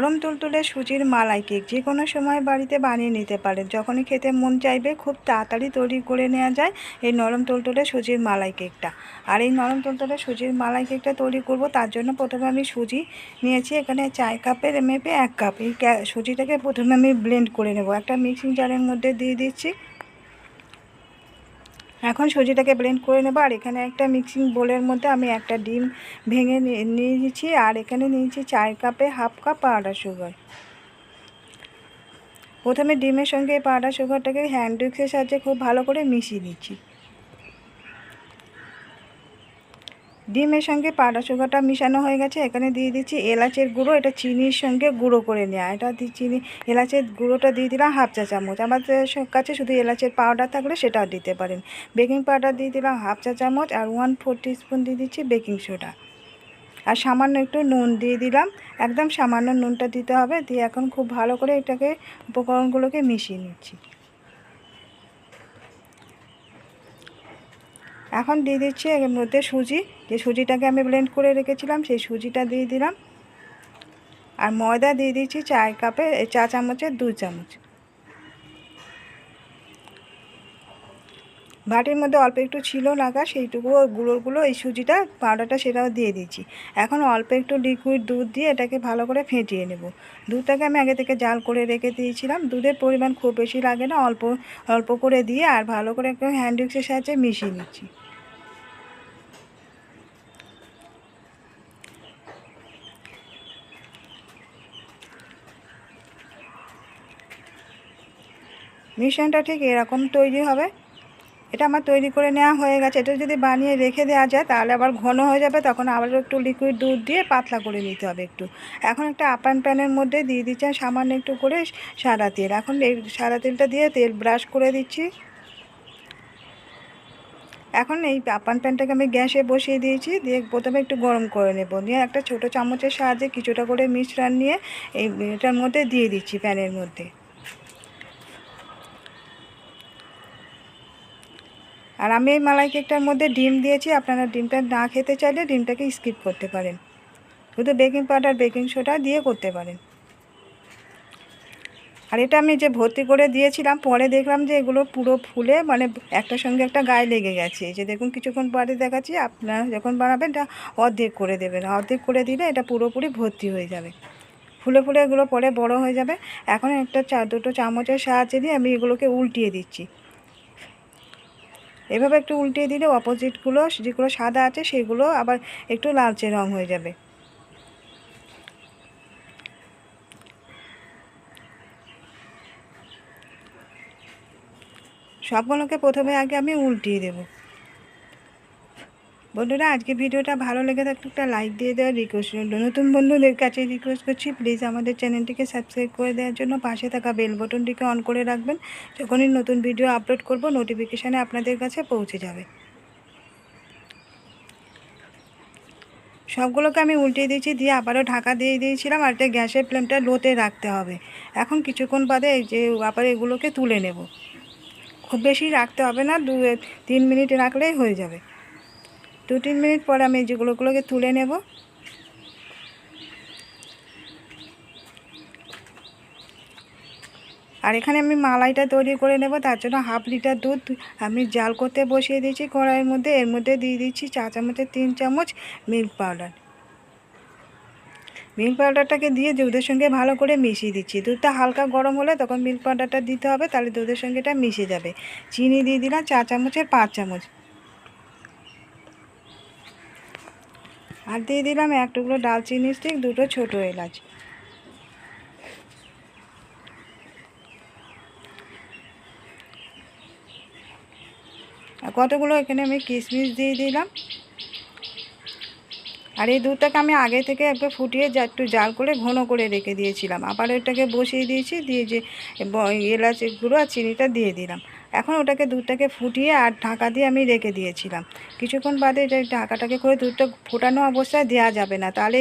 নরম তুলতুলে সুজির মালাই কেক যে কোনো সময় বাড়িতে বানিয়ে নিতে পারেন। যখনই খেতে মন চাইবে, খুব তাড়াতাড়ি তৈরি করে নেওয়া যায় এই নরম তুলতুলে সুজির মালাই কেকটা। আর এই নরম তুলতুলে সুজির মালাই কেকটা তৈরি করব, তার জন্য প্রথমে আমি সুজি নিয়েছি, এখানে চার কাপের মেপে এক কাপ। এই সুজিটাকে প্রথমে আমি ব্লেন্ড করে নেব। একটা মিক্সিং জারের মধ্যে দিয়ে দিচ্ছি। এখন সুজিটাকে ব্লেন্ড করে নেব। আর এখানে একটা মিক্সিং বোলের মধ্যে আমি একটা ডিম ভেঙে নিয়ে নিয়েছি। আর এখানে নিয়েছি চার কাপে হাফ কাপ পাউডার সুগার প্রথমে ডিমের সঙ্গে পাউডার সুগারটাকে হ্যান্ড উইক্সের সাহায্যে খুব ভালো করে মিশিয়ে নিচ্ছি। ডিমের সঙ্গে পাউডার সুগারটা মিশানো হয়ে গেছে। এখানে দিয়ে দিচ্ছি এলাচের গুঁড়ো। এটা চিনির সঙ্গে গুঁড়ো করে নেওয়া। এটা চিনি, এলাচের গুঁড়োটা দিয়ে দিলাম হাফ চা চামচ। আমাদের কাছে শুধু এলাচের পাউডার থাকলে সেটাও দিতে পারেন। বেকিং পাউডার দিয়ে দিলাম হাফ চা চামচ আর ওয়ান ফোর স্পুন দিয়ে দিচ্ছি বেকিং সোডা। আর সামান্য একটু নুন দিয়ে দিলাম। একদম সামান্য নুনটা দিতে হবে। দিয়ে এখন খুব ভালো করে এটাকে উপকরণগুলোকে মিশিয়ে নিচ্ছি। এখন দিয়ে দিচ্ছি এর মধ্যে সুজি। যে সুজিটাকে আমি ব্লেন্ড করে রেখেছিলাম, সেই সুজিটা দিয়ে দিলাম। আর ময়দা দিয়ে দিচ্ছি চার কাপে চা চামচের দু চামচ। বাটির মধ্যে অল্প একটু ছিল লাগা সেইটুকু গুঁড়োগুলো এই সুজিটা, পাউডারটা সেটাও দিয়ে দিচ্ছি। এখন অল্প একটু লিকুইড দুধ দিয়ে এটাকে ভালো করে ফেটিয়ে নেব। দুধটাকে আমি আগে থেকে জাল করে রেখে দিয়েছিলাম। দুধের পরিমাণ খুব বেশি লাগে না, অল্প অল্প করে দিয়ে আর ভালো করে একটু হ্যান্ড উইক্সের সাহায্যে মিশিয়ে নিচ্ছি। মিশ্রণটা ঠিক এরকম তৈরি হবে। এটা আমার তৈরি করে নেওয়া হয়ে গেছে। এটা যদি বানিয়ে রেখে দেওয়া যায়, তাহলে আবার ঘন হয়ে যাবে। তখন আবার একটু লিকুইড দুধ দিয়ে পাতলা করে নিতে হবে একটু। এখন একটা আপান প্যানের মধ্যে দিয়ে দিচ্ছেন সামান্য একটু করে সাদা তেল। এখন এই সাদা তেলটা দিয়ে তেল ব্রাশ করে দিচ্ছি। এখন এই আপান প্যানটাকে আমি গ্যাসে বসিয়ে দিয়েছি। দিয়ে প্রথমে একটু গরম করে নেব। নিয়ে একটা ছোটো চামচের সাহায্যে কিছুটা করে মিশ্রণ নিয়ে এই এটার মধ্যে দিয়ে দিচ্ছি প্যানের মধ্যে। আর আমি এই মালাই কেকটার মধ্যে ডিম দিয়েছি। আপনারা ডিমটা না খেতে চাইলে ডিমটাকে স্কিপ করতে পারেন। শুধু বেকিং পাউডার, বেকিং সোডা দিয়ে করতে পারেন। আর এটা আমি যে ভর্তি করে দিয়েছিলাম, পরে দেখলাম যে এগুলো পুরো ফুলে মানে একটার সঙ্গে একটা গায়ে লেগে গেছে। যে দেখুন, কিছুক্ষণ পরে দেখাচ্ছি, আপনারা যখন বানাবেন, এটা অর্ধেক করে দেবেন। অর্ধেক করে দিলে এটা পুরোপুরি ভর্তি হয়ে যাবে। ফুলে ফুলে এগুলো পরে বড় হয়ে যাবে। এখন একটা চা, দুটো চামচের সাহায্যে দিয়ে আমি এগুলোকে উল্টিয়ে দিচ্ছি। এভাবে একটু উল্টিয়ে দিলে অপোজিটগুলো যেগুলো সাদা আছে সেগুলো আবার একটু লালচে রং হয়ে যাবে। সবগুলোকে প্রথমে আগে আমি উল্টিয়ে দেব। বন্ধুরা আজকে ভিডিওটা ভালো লেগে থাকলে একটা লাইক দিয়ে দেওয়ার রিকোয়েস্ট রইল। নতুন বন্ধুদের কাছে রিকোয়েস্ট করছি প্লিজ আমাদের চ্যানেলটিকে সাবস্ক্রাইব করে দেওয়ার জন্য পাশে থাকা বেল বটনটিকে অন করে রাখবেন। যখনই নতুন ভিডিও আপলোড করব নোটিফিকেশানে আপনাদের কাছে পৌঁছে যাবে। সবগুলোকে আমি উল্টে দিয়েছি, দিয়ে আবারও ঢাকা দিয়ে দিয়েছিলাম, আর এটা গ্যাসের ফ্লেমটা লোতে রাখতে হবে। এখন কিছুক্ষণ বাদে যে আবার এগুলোকে তুলে নেব। খুব বেশি রাখতে হবে না দু তিন মিনিট রাখলেই হয়ে যাবে। দু তিন মিনিট পর আমি যেগুলোগুলোকে তুলে নেব। আর এখানে আমি মালাইটা তৈরি করে নেব, তার জন্য হাফ লিটার দুধ আমি জাল করতে বসিয়ে দিয়েছি কড়াইয়ের মধ্যে। এর মধ্যে দিয়ে দিচ্ছি চা চামচের তিন চামচ মিল্ক পাউডার। মিল্ক পাউডারটাকে দিয়ে দুধের সঙ্গে ভালো করে মিশিয়ে দিচ্ছি। দুধটা হালকা গরম হলে তখন মিল্ক পাউডারটা দিতে হবে, তাহলে দুধের সঙ্গে এটা মিশে যাবে। চিনি দিয়ে দিলাম চা চামচের পাঁচ চামচ। আর দিয়ে দিলাম এক টুকরো ডালচিনি স্টিক দুটো ছোটো এলাচ। কতগুলো এখানে আমি কিশমিশ দিয়ে দিলাম। আর এই দুধটাকে আমি আগে থেকে একবার ফুটিয়ে যা একটু জাল করে ঘন করে রেখে দিয়েছিলাম। আবার এটাকে বসিয়ে দিয়েছি, দিয়ে যে গুঁড়ো আর চিনিটা দিয়ে দিলাম। এখন ওটাকে দুধটাকে ফুটিয়ে আর ঢাকা দিয়ে আমি রেখে দিয়েছিলাম। কিছুক্ষণ বাদে এটা ঢাকাটাকে করে দুধটা ফোটানো অবস্থায় দেওয়া যাবে না, তাহলে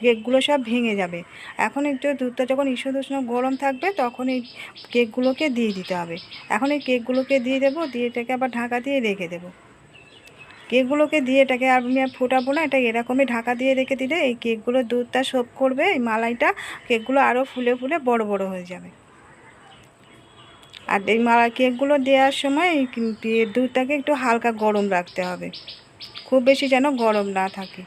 কেকগুলো সব ভেঙে যাবে। এখন একটু দুধটা যখন ঈষদুষ্ণ গরম থাকবে, তখন এই কেকগুলোকে দিয়ে দিতে হবে। এখন এই কেকগুলোকে দিয়ে দেবো, দিয়ে এটাকে আবার ঢাকা দিয়ে রেখে দেবো। কেকগুলোকে দিয়ে এটাকে আর আমি আর ফোটাবো না, এটা এরকমই ঢাকা দিয়ে রেখে দিলে এই কেকগুলো দুধটা সোপ করবে, এই মালাইটা কেকগুলো আরও ফুলে ফুলে বড় বড় হয়ে যাবে। আর এই মালা কেকগুলো দেওয়ার সময় দুধটাকে একটু হালকা গরম রাখতে হবে। খুব বেশি যেন গরম না থাকে।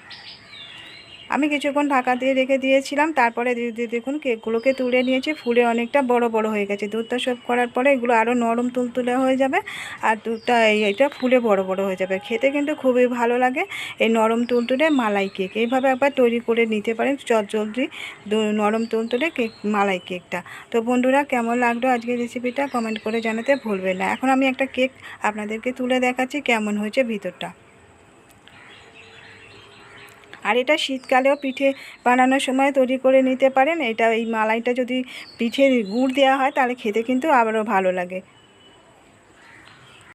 আমি কিছুক্ষণ ঢাকা দিয়ে রেখে দিয়েছিলাম, তারপরে দেখুন কেকগুলোকে তুলে নিয়েছি, ফুলে অনেকটা বড় বড় হয়ে গেছে। দুধটা সব করার পরে এগুলো আরও নরম তুলতুলে হয়ে যাবে, আর দুধটা এটা ফুলে বড় বড় হয়ে যাবে। খেতে কিন্তু খুবই ভালো লাগে, এই নরম তুলতুলে মালাই কেক। এইভাবে একবার তৈরি করে নিতে পারেন চটজলদি নরম তুলতুলে কেক, মালাই কেকটা। তো বন্ধুরা, কেমন লাগল আজকের রেসিপিটা কমেন্ট করে জানাতে ভুলবেন না। এখন আমি একটা কেক আপনাদেরকে তুলে দেখাচ্ছি, কেমন হয়েছে ভিতরটা। আর এটা শীতকালেও পিঠে বানানোর সময় তৈরি করে নিতে পারেন। এটা এই মালাইটা যদি পিঠে গুড় দেওয়া হয়, তাহলে খেতে কিন্তু আবারও ভালো লাগে।